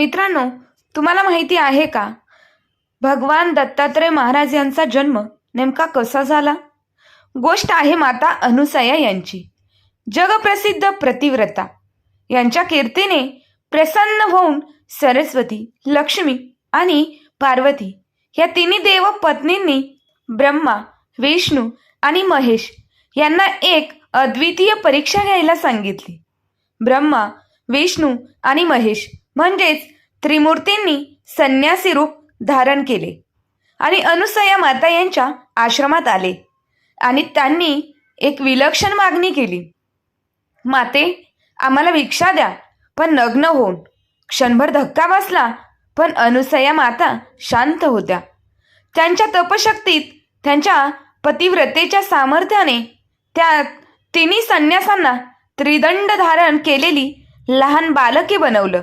मित्रांनो तुम्हाला माहिती आहे का? भगवान दत्तात्रय महाराज यांचा जन्म नेमका कसा झाला? गोष्ट आहे माता अनुसया यांची. जगप्रसिद्ध प्रतिव्रता. यांच्या कीर्तीने प्रसन्न होऊन सरस्वती लक्ष्मी आणि पार्वती या तिन्ही देव पत्नींनी ब्रह्मा विष्णू आणि महेश यांना एक अद्वितीय परीक्षा घ्यायला सांगितली. ब्रह्मा विष्णू आणि महेश म्हणजेच त्रिमूर्तींनी संन्यासी रूप धारण केले आणि अनुसया माता यांच्या आश्रमात आले आणि त्यांनी एक विलक्षण मागणी केली. माते आम्हाला भिक्षा द्या पण नग्न होऊन. क्षणभर धक्का बसला पण अनुसया माता शांत होत्या. त्यांच्या तपशक्तीत त्यांच्या पतिव्रतेच्या सामर्थ्याने त्या तिन्ही संन्यासांना त्रिदंड धारण केलेली लहान बालके बनवलं.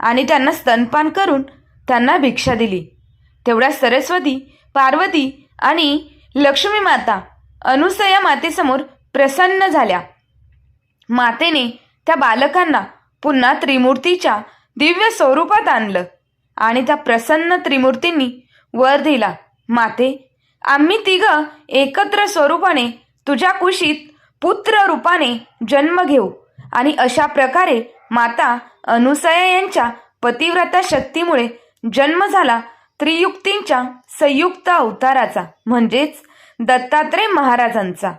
आणि त्यांना स्तनपान करून त्यांना भिक्षा दिली. तेवढ्या सरस्वती पार्वती आणि लक्ष्मी माता अनुसया मातेसमोर प्रसन्न झाल्या. मातेने त्या बालकांना पुन्हा त्रिमूर्तीच्या दिव्य स्वरूपात आणलं आणि त्या प्रसन्न त्रिमूर्तींनी वर दिला माते आम्ही तिघं एकत्र स्वरूपाने तुझ्या कुशीत पुत्र रूपाने जन्म घेऊ आणि अशा प्रकारे माता अनुसया यांच्या पतिव्रता शक्तीमुळे जन्म झाला त्रियुक्तींच्या संयुक्त अवताराचा म्हणजेच दत्तात्रय महाराजांचा.